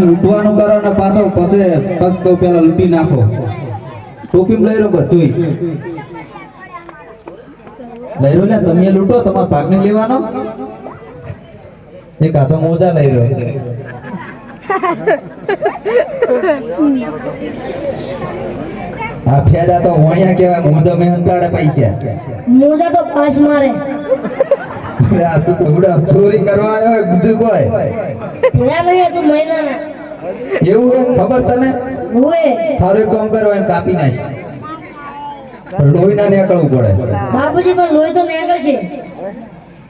લૂંટવાનું કરો પાછો પસે પસ તો. પેલા લૂંટી નાખો ટોપી લઈ લો બધુંય લઈ લો લે તમે લૂંટો તમારા ભાગને લેવાનો. એક હાથો મોજા લઈ રહ્યો આ ફેદા તો હોણિયા કહેવાય મોજો મહેનતાડે પૈસા મોજા તો પાસ મારે. આ તું થોડા ચોરી કરવા આવ્યો હોય બધું કોઈ. ના નહીં તું મહિના એવું ખબર તને? હોય. તારું કામ કરો એને કાપી નાખ. લોહી ના નીકળવું પડે. બાપુજી પણ લોહી તો નેકળ છે.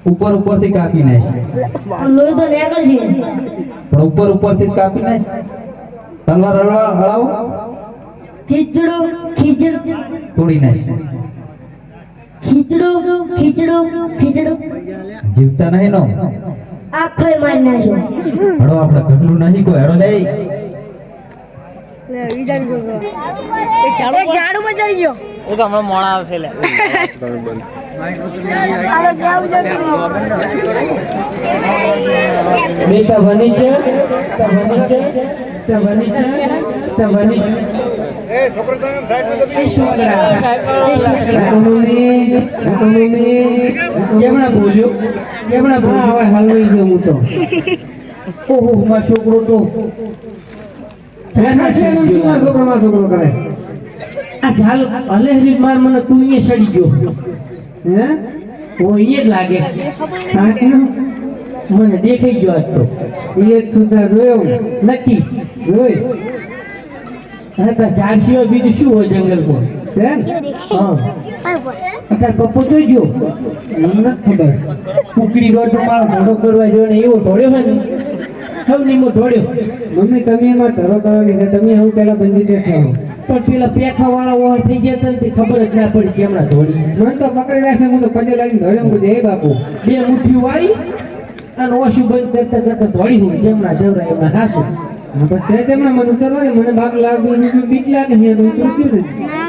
ઉપર ઉપરથી કાપી નાખે. લોહી તો નેકળ છે. પણ ઉપર ઉપરથી કાપી નાખે. તલવાર હળવા હળાવ. ખીચડો ખીચડો. તોડી નાખે. ખીચડો ખીચડો ખીચડો. જીવતા નહીં નો. આખો મારી નાખ્યો. હળો આપણે ઘરનું નહીં કોઈ હળો લઈ ઝાડુ માં ચડી ગયો. એ તો હમણાં આવશે લે. છે છે છે એ છોકરા કેમણા બોલ્યો? કેમણા બોલ્યો હવે હલવાઈ ગયો હું તો? ઓહો મારો છોકરો તો છોકરો મારો છોકરો કરે આ ઝાલ અલેહરી માર મને તું અહીંયા સડી ગયો. હે? અહીંયા જ લાગે. મને દેખાઈ ગયો આજ તો. એ સુધાર જોયો? નક્કી. જોઈ? હા તો ચાર બીજું શું હોય જંગલમાં? પપ્પુ? હા. જોઈ ગયો? ખબર. કુકડી રોડ મારો ધડો કરવા ને એવો ઢોળ્યો હોય ને. હવે નીમો ઢોળ્યો મમ્મી તમે એમાં ધરો કરવાની કે તમે હું પેલા બંધી દેખાડો પણ પેલા પેખા વાળા હોય થઈ ગયા હતા ને ખબર જ ના પડી કેમના ઢોળી મને તો પકડી રાખશે હું તો પગે લાગીને ધોળ્યો હું એ બાપુ. બે મુઠ્ઠી વાળી અને ઓછું બંધ કરતા કરતા ધોળી હું કેમના જવરા એમના હાસું પછી તેમના મને ઉતરવા મને ભાગ લાગ્યું બીજું બીક લાગે તો. ઉતરતું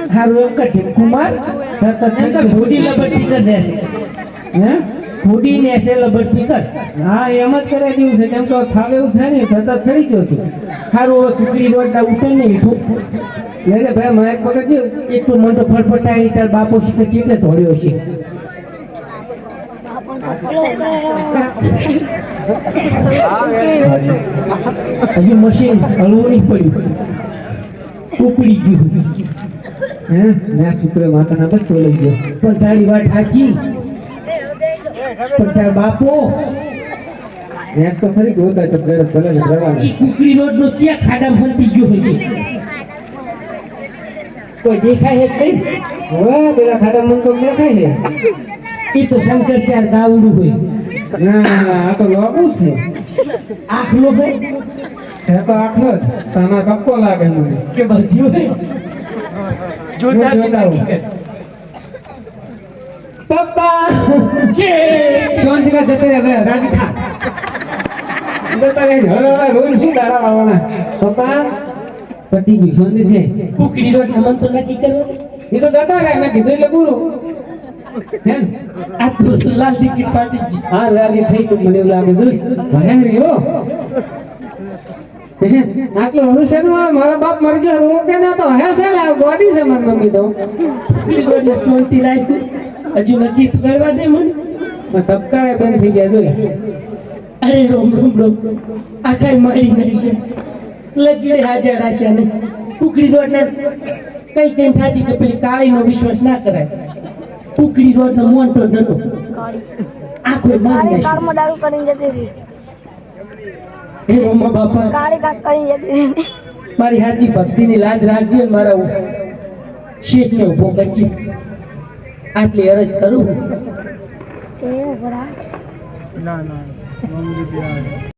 હારું એમ કર કુમાર ભોડી લબડતી કર દેશે હે? ભોડી ને એસે લબડતી કર. હા એમ જ કરે દેવું છે. કેમ તો થાવે એવું છે ને સતત થઈ ગયો છું. હારું હવે કુકડી રોડ ઉતર નહીં. એટલે ભાઈ મારે વખત થયું, એક તો મન તો ફટફટાઈ તાર બાપો શીખે કેટલે ધોળ્યો છે? હજી મશીન હળવું નહીં પડ્યું. ઉપડી ગયું. હે? મેં શુક્ર માતાના પર લઈ ગયો. પણ તારી વાત સાચી. પણ તાર બાપો એક તો ખરી ગોતા તો ભલે ભલે ને ભરવાના. ઈ રોડ નો ક્યાં ખાડા ફરતી ગયો હોય કોઈ દેખાય છે કઈ હવે પેલા ખાડા મન તો દેખાય છે. એ તો શંકર ચાર ગાવડું હોય. ના ના આ તો લોબુ છે. આખલો ભાઈ. હે તો આખલો તાના કપકો લાગે મને. કે બધી હોય. જોતા પપ્પા છે શાંતિના જતે રહે રાજી રહે હવે હવે રોજ શું દાડા લાવવાના પપ્પા પટી ગયું શાંતિ છે? કુકડી રોટ મન તો નક્કી કરો એ તો જતા રહે મેં કીધું એટલે પૂરું. આ તો લાલ ટિકિટ પાટી હા લાલી થઈ તો મને એવું લાગે જોઈ ભયાનક હો. આટલો હુસેન મારા બાપ મરી ગયો કે ના તો હે છે બોડી છે મારી મમ્મી તો. બોડી સોલતી લાઈસ હજુ નથી કરવા દે મને. ધબકારે બંધ થઈ ગયા જોઈ. અરે રોમ રોમ રોમ. આખાય મારી છે. લગડે હાજર આશા ને કુકડી રોડ ને કઈ કઈ થાતી કે પેલી કાળી નો વિશ્વાસ ના કરાય. કુકડી રોડ નો મોટો જતો આખો મારી નાખી. કારમાં દારૂ કરીને જતી હતી. હે રોમા બાપા. કાળી કાક કરીને જતી મારી હાજી ભક્તિની લાજ રાખજે મારા શેઠને ઊભો કરજે. આટલી અરજ કરું? ના ના